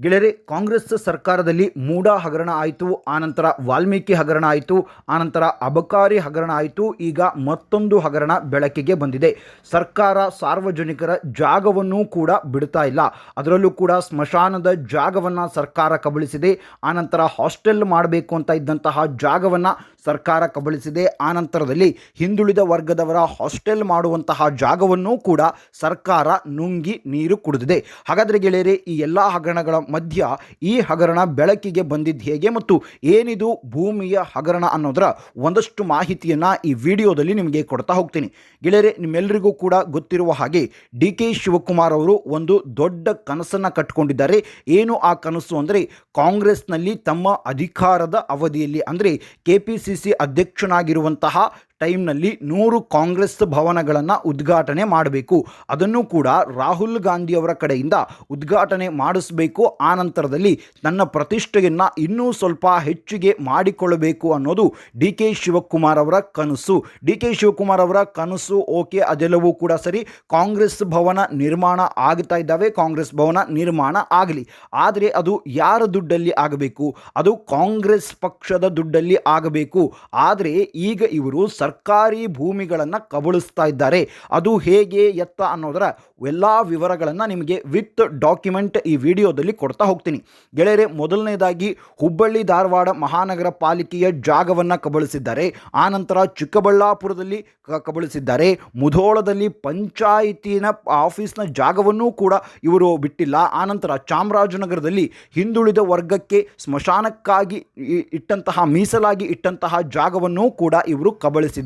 ಗೆಳೆಯರೆ, ಕಾಂಗ್ರೆಸ್ ಸರ್ಕಾರದಲ್ಲಿ ಮೂಡ ಹಗರಣ ಆಯಿತು, ಆನಂತರ ವಾಲ್ಮೀಕಿ ಹಗರಣ ಆಯಿತು, ಆನಂತರ ಅಬಕಾರಿ ಹಗರಣ ಆಯಿತು, ಈಗ ಮತ್ತೊಂದು ಹಗರಣ ಬೆಳಕಿಗೆ ಬಂದಿದೆ. ಸರ್ಕಾರ ಸಾರ್ವಜನಿಕರ ಜಾಗವನ್ನು ಕೂಡ ಬಿಡ್ತಾ ಇಲ್ಲ. ಅದರಲ್ಲೂ ಕೂಡ ಸ್ಮಶಾನದ ಜಾಗವನ್ನು ಸರ್ಕಾರ ಕಬಳಿಸಿದೆ, ಆನಂತರ ಹಾಸ್ಟೆಲ್ ಮಾಡಬೇಕು ಅಂತ ಇದ್ದಂತಹ ಜಾಗವನ್ನು ಸರ್ಕಾರ ಕಬಳಿಸಿದೆ. ಆನಂತರದಲ್ಲಿ ಹಿಂದುಳಿದ ವರ್ಗದವರ ಹಾಸ್ಟೆಲ್ ಮಾಡುವಂತಹ ಜಾಗವನ್ನೂ ಕೂಡ ಸರ್ಕಾರ ನುಂಗಿ ನೀರು ಕುಡಿದಿದೆ. ಹಾಗಾದರೆ ಗೆಳೆಯರೆ, ಈ ಎಲ್ಲ ಹಗರಣಗಳ ಮಧ್ಯ ಈ ಹಗರಣ ಬೆಳಕಿಗೆ ಬಂದಿದ್ದು ಹೇಗೆ ಮತ್ತು ಏನಿದು ಭೂಮಿಯ ಹಗರಣ ಅನ್ನೋದರ ಒಂದಷ್ಟು ಮಾಹಿತಿಯನ್ನು ಈ ವಿಡಿಯೋದಲ್ಲಿ ನಿಮಗೆ ಕೊಡ್ತಾ ಹೋಗ್ತೀನಿ. ಗೆಳೆಯರೆ ನಿಮ್ಮೆಲ್ಲರಿಗೂ ಕೂಡ ಗೊತ್ತಿರುವ ಹಾಗೆ ಡಿ ಕೆ ಶಿವಕುಮಾರ್ ಅವರು ಒಂದು ದೊಡ್ಡ ಕನಸನ್ನು ಕಟ್ಟಿಕೊಂಡಿದ್ದಾರೆ ಏನು ಆ ಕನಸು ಅಂದರೆ ಕಾಂಗ್ರೆಸ್ನಲ್ಲಿ ತಮ್ಮ ಅಧಿಕಾರದ ಅವಧಿಯಲ್ಲಿ ಅಂದರೆ ಕೆ ಪಿ ಸಿ ಸಿ ಅಧ್ಯಕ್ಷನಾಗಿರುವಂತಹ ಟೈಮ್ನಲ್ಲಿ ನೂರು ಕಾಂಗ್ರೆಸ್ ಭವನಗಳನ್ನು ಉದ್ಘಾಟನೆ ಮಾಡಬೇಕು. ಅದನ್ನು ಕೂಡ ರಾಹುಲ್ ಗಾಂಧಿಯವರ ಕಡೆಯಿಂದ ಉದ್ಘಾಟನೆ ಮಾಡಿಸಬೇಕು. ಆ ನಂತರದಲ್ಲಿ ತನ್ನ ಪ್ರತಿಷ್ಠೆಯನ್ನು ಇನ್ನೂ ಸ್ವಲ್ಪ ಹೆಚ್ಚಿಗೆ ಮಾಡಿಕೊಳ್ಳಬೇಕು ಅನ್ನೋದು ಡಿ ಕೆ ಶಿವಕುಮಾರ್ ಅವರ ಕನಸು. ಡಿ ಕೆ ಶಿವಕುಮಾರ್ ಅವರ ಕನಸು ಓಕೆ, ಅದೆಲ್ಲವೂ ಕೂಡ ಸರಿ. ಕಾಂಗ್ರೆಸ್ ಭವನ ನಿರ್ಮಾಣ ಆಗ್ತಾ ಇದ್ದಾವೆ. ಕಾಂಗ್ರೆಸ್ ಭವನ ನಿರ್ಮಾಣ ಆಗಲಿ. ಆದರೆ ಅದು ಯಾರ ದುಡ್ಡಲ್ಲಿ ಆಗಬೇಕು? ಅದು ಕಾಂಗ್ರೆಸ್ ಪಕ್ಷದ ದುಡ್ಡಲ್ಲಿ ಆಗಬೇಕು. ಆದರೆ ಈಗ ಇವರು ಸರ್ಕಾರಿ ಭೂಮಿಗಳನ್ನು ಕಬಳಿಸ್ತಾ ಇದ್ದಾರೆ. ಅದು ಹೇಗೆ, ಎತ್ತ ಅನ್ನೋದರ ಎಲ್ಲ ವಿವರಗಳನ್ನು ನಿಮಗೆ ವಿತ್ ಡಾಕ್ಯುಮೆಂಟ್ ಈ ವಿಡಿಯೋದಲ್ಲಿ ಕೊಡ್ತಾ ಹೋಗ್ತೀನಿ. ಗೆಳೆಯರೆ, ಮೊದಲನೇದಾಗಿ ಹುಬ್ಬಳ್ಳಿ ಧಾರವಾಡ ಮಹಾನಗರ ಪಾಲಿಕೆಯ ಜಾಗವನ್ನು ಕಬಳಿಸಿದ್ದಾರೆ. ಆನಂತರ ಚಿಕ್ಕಬಳ್ಳಾಪುರದಲ್ಲಿ ಕಬಳಿಸಿದ್ದಾರೆ. ಮುಧೋಳದಲ್ಲಿ ಪಂಚಾಯಿತಿನ ಆಫೀಸ್ನ ಜಾಗವನ್ನೂ ಕೂಡ ಇವರು ಬಿಟ್ಟಿಲ್ಲ. ಆನಂತರ ಚಾಮರಾಜನಗರದಲ್ಲಿ ಹಿಂದುಳಿದ ವರ್ಗಕ್ಕೆ ಸ್ಮಶಾನಕ್ಕಾಗಿ ಇಟ್ಟಂತಹ, ಮೀಸಲಾಗಿ ಇಟ್ಟಂತಹ ಜಾಗವನ್ನೂ ಕೂಡ ಇವರು ಕಬಳಿಸಿದ್ದಾರೆ.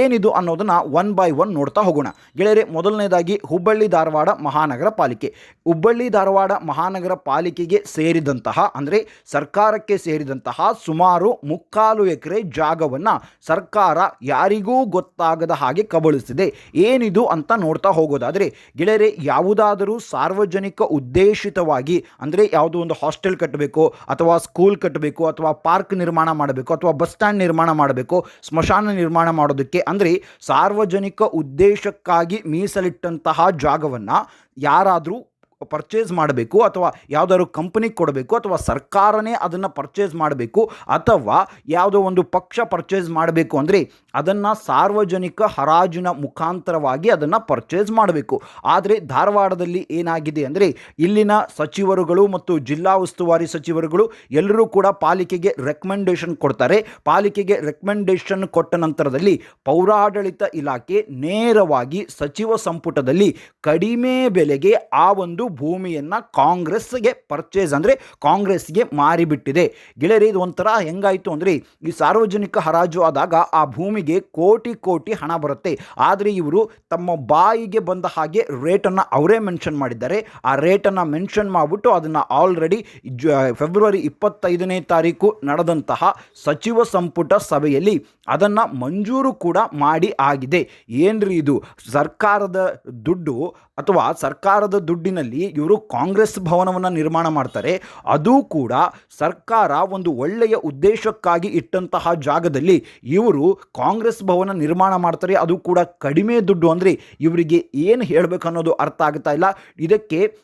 ಏನಿದು ಅನ್ನೋದನ್ನ ಒನ್ ಬೈ ಒನ್ ನೋಡ್ತಾ ಹೋಗೋಣ. ಗೆಳೆಯರೆ, ಮೊದಲನೇದಾಗಿ ಹುಬ್ಬಳ್ಳಿ ಧಾರವಾಡ ಮಹಾನಗರ ಪಾಲಿಕೆ. ಹುಬ್ಬಳ್ಳಿ ಧಾರವಾಡ ಮಹಾನಗರ ಪಾಲಿಕೆಗೆ ಸೇರಿದಂತಹ, ಅಂದರೆ ಸರ್ಕಾರಕ್ಕೆ ಸೇರಿದಂತಹ ಸುಮಾರು ಮುಕ್ಕಾಲು ಎಕರೆ ಜಾಗವನ್ನು ಸರ್ಕಾರ ಯಾರಿಗೂ ಗೊತ್ತಾಗದ ಹಾಗೆ ಕಬಳಿಸಿದೆ. ಏನಿದು ಅಂತ ನೋಡ್ತಾ ಹೋಗೋದಾದರೆ, ಗೆಳೆಯರೆ, ಯಾವುದಾದರೂ ಸಾರ್ವಜನಿಕ ಉದ್ದೇಶಿತವಾಗಿ, ಅಂದರೆ ಯಾವುದೋ ಒಂದು ಹಾಸ್ಟೆಲ್ ಕಟ್ಟಬೇಕು, ಅಥವಾ ಸ್ಕೂಲ್ ಕಟ್ಟಬೇಕು, ಅಥವಾ ಪಾರ್ಕ್ ನಿರ್ಮಾಣ ಮಾಡಬೇಕು, ಅಥವಾ ಬಸ್ ಸ್ಟ್ಯಾಂಡ್ ನಿರ್ಮಾಣ ಮಾಡಬೇಕು, ಸ್ಮಶಾನ ನಿರ್ಮಾಣ ಮಾಡೋದಕ್ಕೆ ಅಂದರೆ ಸಾರ್ವಜನಿಕ ಉದ್ದೇಶಕ್ಕಾಗಿ ಮೀಸಲಿಟ್ಟಂತಹ ಜಾಗವನ್ನು ಯಾರಾದರೂ ಪರ್ಚೇಸ್ ಮಾಡಬೇಕು ಅಥವಾ ಯಾವುದಾದ್ರು ಕಂಪನಿಗೆ ಕೊಡಬೇಕು ಅಥವಾ ಸರ್ಕಾರನೇ ಅದನ್ನು ಪರ್ಚೇಸ್ ಮಾಡಬೇಕು ಅಥವಾ ಯಾವುದೋ ಒಂದು ಪಕ್ಷ ಪರ್ಚೇಸ್ ಮಾಡಬೇಕು ಅಂದರೆ ಅದನ್ನು ಸಾರ್ವಜನಿಕ ಹರಾಜಿನ ಮುಖಾಂತರವಾಗಿ ಅದನ್ನು ಪರ್ಚೇಸ್ ಮಾಡಬೇಕು. ಆದರೆ ಧಾರವಾಡದಲ್ಲಿ ಏನಾಗಿದೆ ಅಂದರೆ ಇಲ್ಲಿನ ಸಚಿವರುಗಳು ಮತ್ತು ಜಿಲ್ಲಾ ಉಸ್ತುವಾರಿ ಸಚಿವರುಗಳು ಎಲ್ಲರೂ ಕೂಡ ಪಾಲಿಕೆಗೆ ರೆಕಮೆಂಡೇಶನ್ ಕೊಡ್ತಾರೆ. ಪಾಲಿಕೆಗೆ ರೆಕಮೆಂಡೇಶನ್ ಕೊಟ್ಟ ನಂತರದಲ್ಲಿ ಪೌರಾಡಳಿತ ಇಲಾಖೆ ನೇರವಾಗಿ ಸಚಿವ ಸಂಪುಟದಲ್ಲಿ ಕಡಿಮೆ ಬೆಲೆಗೆ ಆ ಒಂದು ಭೂಮಿಯನ್ನು ಕಾಂಗ್ರೆಸ್ಗೆ ಪರ್ಚೇಸ್ ಅಂದರೆ ಕಾಂಗ್ರೆಸ್ಗೆ ಮಾರಿಬಿಟ್ಟಿದೆ. ಗೆಳೆಯರಿ, ಇದು ಒಂಥರ ಹೆಂಗಾಯಿತು ಅಂದರೆ ಈ ಸಾರ್ವಜನಿಕ ಹರಾಜು ಆದಾಗ ಆ ಭೂಮಿಗೆ ಕೋಟಿ ಕೋಟಿ ಹಣ ಬರುತ್ತೆ. ಆದರೆ ಇವರು ತಮ್ಮ ಬಾಯಿಗೆ ಬಂದ ಹಾಗೆ ರೇಟನ್ನು ಅವರೇ ಮೆನ್ಷನ್ ಮಾಡಿದ್ದಾರೆ. ಆ ರೇಟನ್ನು ಮೆನ್ಷನ್ ಮಾಡಿಬಿಟ್ಟು ಅದನ್ನು ಆಲ್ರೆಡಿ ಜ ಫೆಬ್ರವರಿ ಇಪ್ಪತ್ತೈದನೇ ತಾರೀಕು ನಡೆದಂತಹ ಸಚಿವ ಸಂಪುಟ ಸಭೆಯಲ್ಲಿ ಅದನ್ನು ಮಂಜೂರು ಕೂಡ ಮಾಡಿ ಆಗಿದೆ. ಏನ್ರಿ ಇದು? ಸರ್ಕಾರದ ದುಡ್ಡು ಅಥವಾ ಸರ್ಕಾರದ ದುಡ್ಡಿನಲ್ಲಿ ಇವರು ಕಾಂಗ್ರೆಸ್ ಭವನವನ್ನು ನಿರ್ಮಾಣ ಮಾಡ್ತಾರೆ. ಅದು ಕೂಡ ಸರ್ಕಾರ ಒಂದು ಒಳ್ಳೆಯ ಉದ್ದೇಶಕ್ಕಾಗಿ ಇಟ್ಟಂತಹ ಜಾಗದಲ್ಲಿ ಇವರು ಕಾಂಗ್ರೆಸ್ ಭವನ ನಿರ್ಮಾಣ ಮಾಡ್ತಾರೆ. ಅದು ಕೂಡ ಕಡಿಮೆ ದುಡ್ಡು. ಅಂದರೆ ಇವರಿಗೆ ಏನು ಹೇಳಬೇಕು ಅನ್ನೋದು ಅರ್ಥ ಆಗ್ತಾ ಇಲ್ಲ. ಇದಕ್ಕೆ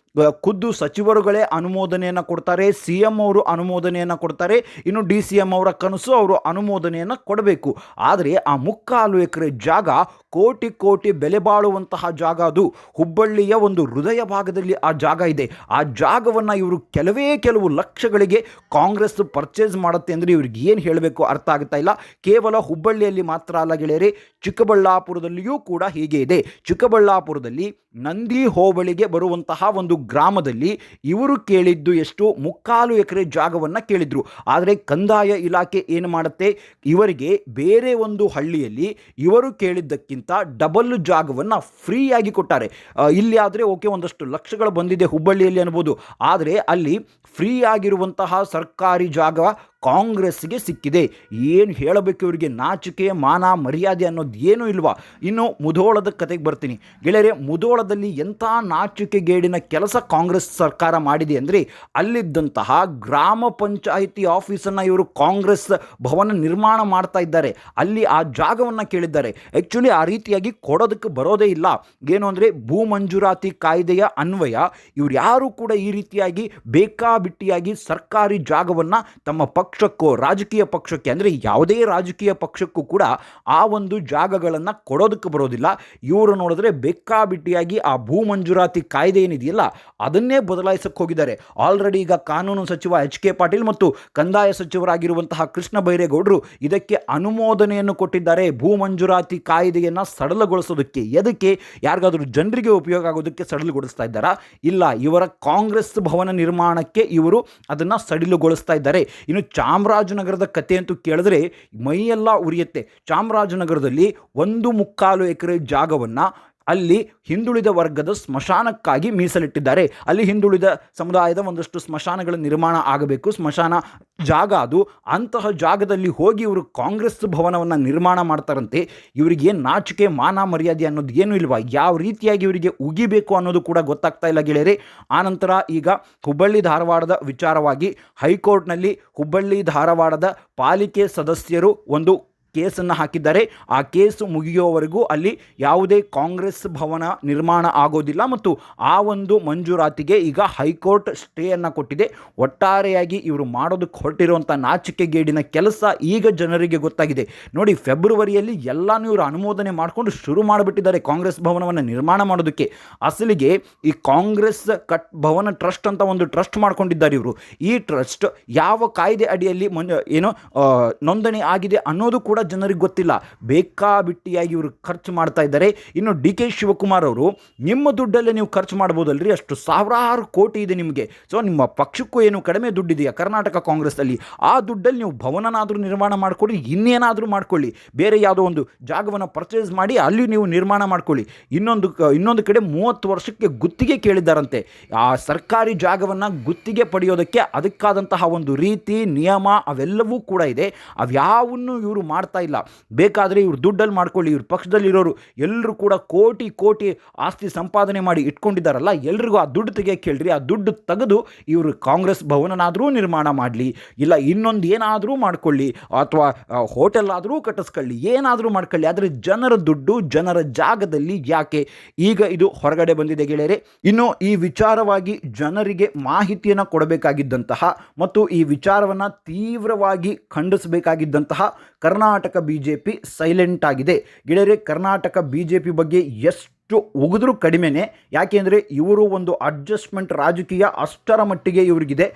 ಖುದ್ದು ಸಚಿವರುಗಳೇ ಅನುಮೋದನೆಯನ್ನು ಕೊಡ್ತಾರೆ, ಸಿ ಎಂ ಅವರು ಅನುಮೋದನೆಯನ್ನು ಕೊಡ್ತಾರೆ, ಇನ್ನು ಡಿ ಸಿ ಎಂ ಅವರ ಕನಸು ಅವರು ಅನುಮೋದನೆಯನ್ನು ಕೊಡಬೇಕು. ಆದರೆ ಆ ಮುಕ್ಕಾಲು ಎಕರೆ ಜಾಗ ಕೋಟಿ ಕೋಟಿ ಬೆಲೆ ಬಾಳುವಂತಹ ಜಾಗ ಅದು. ಹುಬ್ಬಳ್ಳಿಯ ಒಂದು ಹೃದಯ ಭಾಗದಲ್ಲಿ ಆ ಜಾಗ ಇದೆ. ಆ ಜಾಗವನ್ನು ಇವರು ಕೆಲವೇ ಕೆಲವು ಲಕ್ಷಗಳಿಗೆ ಕಾಂಗ್ರೆಸ್ ಪರ್ಚೇಸ್ ಮಾಡುತ್ತೆ ಅಂದರೆ ಇವ್ರಿಗೆ ಏನು ಹೇಳಬೇಕು ಅರ್ಥ ಆಗ್ತಾ ಇಲ್ಲ. ಕೇವಲ ಹುಬ್ಬಳ್ಳಿಯಲ್ಲಿ ಮಾತ್ರ ಅಲ್ಲ ಗೆಳೆಯರೆ, ಚಿಕ್ಕಬಳ್ಳಾಪುರದಲ್ಲಿಯೂ ಕೂಡ ಹೀಗೆ ಇದೆ. ಚಿಕ್ಕಬಳ್ಳಾಪುರದಲ್ಲಿ ನಂದಿ ಹೋಬಳಿಗೆ ಬರುವಂತಹ ಒಂದು ಗ್ರಾಮದಲ್ಲಿ ಇವರು ಕೇಳಿದ್ದು ಎಷ್ಟು ಮುಕ್ಕಾಲು ಎಕರೆ ಜಾಗವನ್ನು ಕೇಳಿದ್ರು. ಆದರೆ ಕಂದಾಯ ಇಲಾಖೆ ಏನು ಮಾಡುತ್ತೆ? ಇವರಿಗೆ ಬೇರೆ ಒಂದು ಹಳ್ಳಿಯಲ್ಲಿ ಇವರು ಕೇಳಿದ್ದಕ್ಕಿಂತ ಡಬಲ್ ಜಾಗವನ್ನು ಫ್ರೀಯಾಗಿ ಕೊಟ್ಟಾರೆ. ಇಲ್ಲಿ ಆದರೆ ಓಕೆ, ಒಂದಷ್ಟು ಲಕ್ಷಗಳು ಬಂದಿದೆ ಹುಬ್ಬಳ್ಳಿಯಲ್ಲಿ ಅನ್ಬೋದು. ಆದರೆ ಅಲ್ಲಿ ಫ್ರೀ ಆಗಿರುವಂತಹ ಸರ್ಕಾರಿ ಜಾಗ ಕಾಂಗ್ರೆಸ್ಗೆ ಸಿಕ್ಕಿದೆ. ಏನು ಹೇಳಬೇಕು ಇವರಿಗೆ? ನಾಚಿಕೆ, ಮಾನ, ಮರ್ಯಾದೆ ಅನ್ನೋದು ಏನೂ ಇಲ್ವಾ? ಇನ್ನು ಮುಧೋಳದ ಕತೆಗೆ ಬರ್ತೀನಿ. ಗೆಳೆಯರೆ, ಮುಧೋಳದಲ್ಲಿ ಎಂಥ ನಾಚಿಕೆಗೇಡಿನ ಕೆಲಸ ಕಾಂಗ್ರೆಸ್ ಸರ್ಕಾರ ಮಾಡಿದೆ ಅಂದರೆ ಅಲ್ಲಿದ್ದಂತಹ ಗ್ರಾಮ ಪಂಚಾಯಿತಿ ಆಫೀಸನ್ನು ಇವರು ಕಾಂಗ್ರೆಸ್ ಭವನ ನಿರ್ಮಾಣ ಮಾಡ್ತಾ ಇದ್ದಾರೆ. ಅಲ್ಲಿ ಆ ಜಾಗವನ್ನು ಕೇಳಿದ್ದಾರೆ. ಆ್ಯಕ್ಚುಲಿ ಆ ರೀತಿಯಾಗಿ ಕೊಡೋದಕ್ಕೆ ಬರೋದೇ ಇಲ್ಲ. ಏನು ಅಂದರೆ ಭೂ ಮಂಜೂರಾತಿ ಕಾಯ್ದೆಯ ಅನ್ವಯ. ಇವ್ರು ಯಾರು ಕೂಡ ಈ ರೀತಿಯಾಗಿ ಬೇಕಾಬಿಟ್ಟಿಯಾಗಿ ಸರ್ಕಾರಿ ಜಾಗವನ್ನು ತಮ್ಮ ಪಕ್ಷಕ್ಕೋ, ರಾಜಕೀಯ ಪಕ್ಷಕ್ಕೆ, ಅಂದರೆ ಯಾವುದೇ ರಾಜಕೀಯ ಪಕ್ಷಕ್ಕೂ ಕೂಡ ಆ ಒಂದು ಜಾಗಗಳನ್ನು ಕೊಡೋದಕ್ಕೆ ಬರೋದಿಲ್ಲ. ಇವರು ನೋಡಿದ್ರೆ ಬೆಕ್ಕಾಬಿಟ್ಟಿಯಾಗಿ ಆ ಭೂ ಮಂಜೂರಾತಿ ಕಾಯ್ದೆ ಏನಿದೆಯಲ್ಲ, ಅದನ್ನೇ ಬದಲಾಯಿಸಕ್ಕೆ ಹೋಗಿದ್ದಾರೆ. ಆಲ್ರೆಡಿ ಈಗ ಕಾನೂನು ಸಚಿವ ಎಚ್ ಕೆ ಪಾಟೀಲ್ ಮತ್ತು ಕಂದಾಯ ಸಚಿವರಾಗಿರುವಂತಹ ಕೃಷ್ಣ ಬೈರೇಗೌಡರು ಇದಕ್ಕೆ ಅನುಮೋದನೆಯನ್ನು ಕೊಟ್ಟಿದ್ದಾರೆ. ಭೂ ಮಂಜೂರಾತಿ ಕಾಯ್ದೆಯನ್ನು ಸಡಲಗೊಳಿಸೋದಕ್ಕೆ. ಎದಕ್ಕೆ? ಯಾರಿಗಾದರೂ ಜನರಿಗೆ ಉಪಯೋಗ ಆಗೋದಕ್ಕೆ ಸಡಲಗೊಳಿಸ್ತಾ ಇದ್ದಾರಾ? ಇಲ್ಲ, ಇವರ ಕಾಂಗ್ರೆಸ್ ಭವನ ನಿರ್ಮಾಣಕ್ಕೆ ಇವರು ಅದನ್ನು ಸಡಿಲುಗೊಳಿಸ್ತಾ ಇದ್ದಾರೆ. ಇನ್ನು ಚಾಮರಾಜನಗರದ ಕತೆ ಅಂತೂ ಕೇಳಿದ್ರೆ ಮೈಯೆಲ್ಲ ಉರಿಯುತ್ತೆ. ಚಾಮರಾಜನಗರದಲ್ಲಿ ಒಂದು ಮುಕ್ಕಾಲು ಎಕರೆ ಜಾಗವನ್ನು ಅಲ್ಲಿ ಹಿಂದುಳಿದ ವರ್ಗದ ಸ್ಮಶಾನಕ್ಕಾಗಿ ಮೀಸಲಿಟ್ಟಿದ್ದಾರೆ. ಅಲ್ಲಿ ಹಿಂದುಳಿದ ಸಮುದಾಯದ ಒಂದಷ್ಟು ಸ್ಮಶಾನಗಳ ನಿರ್ಮಾಣ ಆಗಬೇಕು. ಸ್ಮಶಾನ ಜಾಗ ಅದು. ಅಂತಹ ಜಾಗದಲ್ಲಿ ಹೋಗಿ ಇವರು ಕಾಂಗ್ರೆಸ್ ಭವನವನ್ನು ನಿರ್ಮಾಣ ಮಾಡ್ತಾರಂತೆ. ಇವರಿಗೆ ನಾಚಿಕೆ, ಮಾನ ಮರ್ಯಾದೆ ಅನ್ನೋದು ಏನೂ ಇಲ್ವಾ? ಯಾವ ರೀತಿಯಾಗಿ ಇವರಿಗೆ ಉಗಿಬೇಕು ಅನ್ನೋದು ಕೂಡ ಗೊತ್ತಾಗ್ತಾ ಇಲ್ಲ ಗೆಳೆಯರೆ. ಆನಂತರ ಈಗ ಹುಬ್ಬಳ್ಳಿ ಧಾರವಾಡದ ವಿಚಾರವಾಗಿ ಹೈಕೋರ್ಟ್ನಲ್ಲಿ ಹುಬ್ಬಳ್ಳಿ ಧಾರವಾಡದ ಪಾಲಿಕೆ ಸದಸ್ಯರು ಒಂದು ಕೇಸನ್ನು ಹಾಕಿದ್ದಾರೆ. ಆ ಕೇಸು ಮುಗಿಯುವವರೆಗೂ ಅಲ್ಲಿ ಯಾವುದೇ ಕಾಂಗ್ರೆಸ್ ಭವನ ನಿರ್ಮಾಣ ಆಗೋದಿಲ್ಲ ಮತ್ತು ಆ ಒಂದು ಮಂಜೂರಾತಿಗೆ ಈಗ ಹೈಕೋರ್ಟ್ ಸ್ಟೇಯನ್ನು ಕೊಟ್ಟಿದೆ. ಒಟ್ಟಾರೆಯಾಗಿ ಇವರು ಮಾಡೋದಕ್ಕೆ ಹೊರಟಿರುವಂಥ ನಾಚಿಕೆಗೇಡಿನ ಕೆಲಸ ಈಗ ಜನರಿಗೆ ಗೊತ್ತಾಗಿದೆ. ನೋಡಿ, ಫೆಬ್ರವರಿಯಲ್ಲಿ ಎಲ್ಲನೂ ಇವರು ಅನುಮೋದನೆ ಮಾಡಿಕೊಂಡು ಶುರು ಮಾಡಿಬಿಟ್ಟಿದ್ದಾರೆ ಕಾಂಗ್ರೆಸ್ ಭವನವನ್ನು ನಿರ್ಮಾಣ ಮಾಡೋದಕ್ಕೆ. ಅಸಲಿಗೆ ಈ ಕಾಂಗ್ರೆಸ್ ಕಟ್, ಭವನ ಟ್ರಸ್ಟ್ ಅಂತ ಒಂದು ಟ್ರಸ್ಟ್ ಮಾಡ್ಕೊಂಡಿದ್ದಾರೆ ಇವರು. ಈ ಟ್ರಸ್ಟ್ ಯಾವ ಕಾಯ್ದೆ ಅಡಿಯಲ್ಲಿ ಏನು ನೋಂದಣಿ ಆಗಿದೆ ಅನ್ನೋದು ಕೂಡ ಜನರಿಗೆ ಗೊತ್ತಿಲ್ಲ. ಬೇಕಾಬಿಟ್ಟಿಯಾಗಿ ಇವರು ಖರ್ಚು ಮಾಡ್ತಾ ಇದ್ದಾರೆ. ಇನ್ನು ಡಿ ಕೆ ಶಿವಕುಮಾರ್ ಅವರು, ನಿಮ್ಮ ದುಡ್ಡಲ್ಲೇ ನೀವು ಖರ್ಚು ಮಾಡ್ಬೋದಲ್ರಿ? ಅಷ್ಟು ಸಾವಿರಾರು ಕೋಟಿ ಇದೆ ನಿಮಗೆ. ಸೊ ನಿಮ್ಮ ಪಕ್ಷಕ್ಕೂ ಏನು ಕಡಿಮೆ ದುಡ್ಡಿದೆಯಾ? ಕರ್ನಾಟಕ ಕಾಂಗ್ರೆಸ್ನಲ್ಲಿ ಆ ದುಡ್ಡಲ್ಲಿ ನೀವು ಭವನನಾದರೂ ನಿರ್ಮಾಣ ಮಾಡಿಕೊಡಿ ಇನ್ನೇನಾದರೂ ಮಾಡ್ಕೊಳ್ಳಿ. ಬೇರೆ ಯಾವುದೋ ಒಂದು ಜಾಗವನ್ನು ಪರ್ಚೇಸ್ ಮಾಡಿ, ಅಲ್ಲಿ ನೀವು ನಿರ್ಮಾಣ ಮಾಡ್ಕೊಳ್ಳಿ. ಇನ್ನೊಂದು ಇನ್ನೊಂದು ಕಡೆ ಮೂವತ್ತು ವರ್ಷಕ್ಕೆ ಗುತ್ತಿಗೆ ಕೇಳಿದ್ದಾರಂತೆ. ಆ ಸರ್ಕಾರಿ ಜಾಗವನ್ನು ಗುತ್ತಿಗೆ ಪಡೆಯೋದಕ್ಕೆ ಅದಕ್ಕಾದಂತಹ ಒಂದು ರೀತಿ, ನಿಯಮ, ಅವೆಲ್ಲವೂ ಕೂಡ ಇದೆ. ಅವ್ಯಾವನ್ನು ಇವರು ಮಾಡ್ತಾ ಇಲ್ಲ. ಬೇಕಾದರೆ ಇವರು ದುಡ್ಡಲ್ಲಿ ಮಾಡ್ಕೊಳ್ಳಿ, ಇವ್ರ ಪಕ್ಷದಲ್ಲಿರೋರು ಎಲ್ಲರೂ ಕೂಡ ಕೋಟಿ ಕೋಟಿ ಆಸ್ತಿ ಸಂಪಾದನೆ ಮಾಡಿ ಇಟ್ಕೊಂಡಿದ್ದಾರಲ್ಲ, ಎಲ್ರಿಗೂ ಆ ದುಡ್ಡು ತೆಗಿಯಕ್ಕೆ ಹೇಳ್ರಿ ಆ ದುಡ್ಡು ತೆಗೆದು ಇವರು ಕಾಂಗ್ರೆಸ್ ಭವನನಾದರೂ ನಿರ್ಮಾಣ ಮಾಡಲಿ. ಇಲ್ಲ ಇನ್ನೊಂದು ಏನಾದರೂ ಮಾಡ್ಕೊಳ್ಳಿ. ಅಥವಾ ಹೋಟೆಲ್ ಆದರೂ ಕಟ್ಟಿಸ್ಕೊಳ್ಳಿ. ಏನಾದರೂ ಮಾಡ್ಕೊಳ್ಳಿ. ಆದರೆ ಜನರ ದುಡ್ಡು, ಜನರ ಜಾಗದಲ್ಲಿ ಯಾಕೆ? ಈಗ ಇದು ಹೊರಗಡೆ ಬಂದಿದೆ ಗೆಳೆಯರೆ. ಇನ್ನು ಈ ವಿಚಾರವಾಗಿ ಜನರಿಗೆ ಮಾಹಿತಿಯನ್ನು ಕೊಡಬೇಕಾಗಿದ್ದಂತಹ ಮತ್ತು ಈ ವಿಚಾರವನ್ನು ತೀವ್ರವಾಗಿ ಖಂಡಿಸಬೇಕಾಗಿದ್ದಂತಹ Karnataka B J P silent ಆಗಿದೆ. ಗೆಳೆಯರೆ ಕರ್ನಾಟಕ ಬಿ ಜೆ ಪಿ ಬಗ್ಗೆ ಎಷ್ಟು ಉಗಿದ್ರೂ ಕಡಿಮೆನೇ. ಯಾಕೆಂದರೆ ಇವರು ಒಂದು ಅಡ್ಜಸ್ಟ್ಮೆಂಟ್ ರಾಜಕೀಯ ಅಷ್ಟರ ಮಟ್ಟಿಗೆ ಇವ್ರಿಗಿದೆ.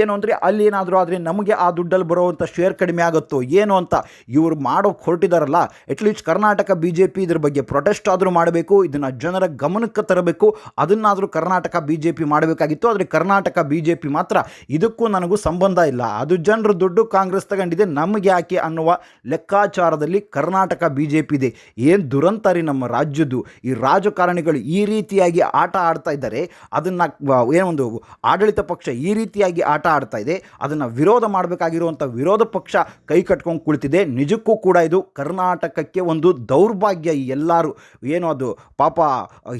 ಏನು ಅಂದರೆ ಅಲ್ಲಿ ಏನಾದರೂ ಆದರೆ ನಮಗೆ ಆ ದುಡ್ಡಲ್ಲಿ ಬರೋವಂಥ ಶೇರ್ ಕಡಿಮೆ ಆಗುತ್ತೋ ಏನು ಅಂತ ಇವರು ಮಾಡೋಕ್ಕೆ ಹೊರಟಿದಾರಲ್ಲ at least Karnataka B J P ಇದ್ರ ಬಗ್ಗೆ ಪ್ರೊಟೆಸ್ಟ್ ಆದರೂ ಮಾಡಬೇಕು, ಇದನ್ನು ಜನರ ಗಮನಕ್ಕೆ ತರಬೇಕು, ಅದನ್ನಾದರೂ ಕರ್ನಾಟಕ ಬಿ ಜೆ ಪಿ ಮಾಡಬೇಕಾಗಿತ್ತು, ಆದರೆ ಕರ್ನಾಟಕ ಬಿ ಜೆ ಪಿ ಮಾತ್ರ ಇದಕ್ಕೂ ನನಗೂ ಸಂಬಂಧ ಇಲ್ಲ. ಅದು ಜನರ ದುಡ್ಡು ಕಾಂಗ್ರೆಸ್ ತಗೊಂಡಿದೆ, ನಮಗೆ ಯಾಕೆ ಅನ್ನುವ ಲೆಕ್ಕಾಚಾರದಲ್ಲಿ ಕರ್ನಾಟಕ ಬಿ ಜೆ ಪಿ ಇದೆ. ಏನು ದುರಂತ ರೀ ನಮ್ಮ ರಾಜ್ಯದ್ದು? ಈ ರಾಜಕಾರಣಿಗಳು ಈ ರೀತಿಯಾಗಿ ಆಟ ಆಡ್ತಾ ಇದ್ದಾರೆ, ಅದನ್ನು ಏನೊಂದು ಆಡಳಿತ ಪಕ್ಷ ಈ ರೀತಿಯಾಗಿ ಆಟ ಆಡ್ತಾ ಇದೆ, ಅದನ್ನು ವಿರೋಧ ಮಾಡಬೇಕಾಗಿರುವಂಥ ವಿರೋಧ ಪಕ್ಷ ಕೈ ಕಟ್ಕೊಂಡು ಕುಳಿತಿದೆ. ನಿಜಕ್ಕೂ ಕೂಡ ಇದು ಕರ್ನಾಟಕಕ್ಕೆ ಒಂದು ದೌರ್ಭಾಗ್ಯ ಎಲ್ಲರೂ. ಏನು ಅದು ಪಾಪ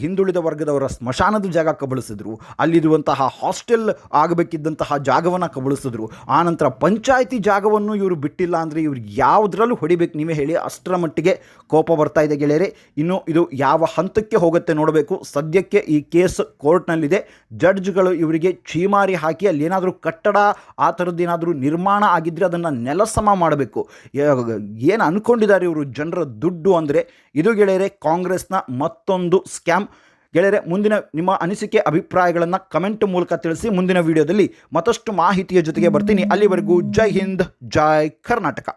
ಹಿಂದುಳಿದ ವರ್ಗದವರ ಸ್ಮಶಾನದ ಜಾಗ ಕಬಳಿಸಿದ್ರು ಅಲ್ಲಿರುವಂತಹ ಹಾಸ್ಟೆಲ್ ಆಗಬೇಕಿದ್ದಂತಹ ಜಾಗವನ್ನು ಕಬಳಿಸಿದ್ರು. ಆನಂತರ ಪಂಚಾಯಿತಿ ಜಾಗವನ್ನು ಇವರು ಬಿಟ್ಟಿಲ್ಲ ಅಂದರೆ ಇವರು ಯಾವುದರಲ್ಲೂ ಹೊಡಿಬೇಕು. ನೀವೇ ಹೇಳಿ ಅಷ್ಟರ ಮಟ್ಟಿಗೆ ಕೋಪ ಬರ್ತಾ ಇದೆ ಗೆಳೆಯರೆ. ಇನ್ನು ಇದು ಯಾವ ಹಂತಕ್ಕೆ ಹೋಗುತ್ತೆ ನೋಡಬೇಕು. ಸದ್ಯಕ್ಕೆ ಈ ಕೇಸ್ ಕೋರ್ಟ್ನಲ್ಲಿದೆ. ಜಡ್ಜ್ಗಳು ಇವರಿಗೆ ಛೀಮಾರಿ ಹಾಕಿ ಅಲ್ಲಿ ಏನಾದರೂ ಕಟ್ಟಡ, ಆ ಥರದ್ದೇನಾದರೂ ನಿರ್ಮಾಣ ಆಗಿದ್ದರೆ ಅದನ್ನು ನೆಲಸಮ ಮಾಡಬೇಕು. ಏನು ಅಂದ್ಕೊಂಡಿದ್ದಾರೆ ಇವರು ಜನರ ದುಡ್ಡು ಅಂದರೆ? ಇದು ಗೆಳೆಯರೆ, ಕಾಂಗ್ರೆಸ್ನ ಮತ್ತೊಂದು ಸ್ಕ್ಯಾಮ್. ಗೆಳೆಯರೆ, ಮುಂದಿನ ನಿಮ್ಮ ಅನಿಸಿಕೆ, ಅಭಿಪ್ರಾಯಗಳನ್ನು ಕಮೆಂಟ್ ಮೂಲಕ ತಿಳಿಸಿ ಮುಂದಿನ ವಿಡಿಯೋದಲ್ಲಿ ಮತ್ತಷ್ಟು ಮಾಹಿತಿಯ ಜೊತೆಗೆ ಬರ್ತೀನಿ. ಅಲ್ಲಿವರೆಗೂ ಜೈ ಹಿಂದ್, ಜೈ ಕರ್ನಾಟಕ.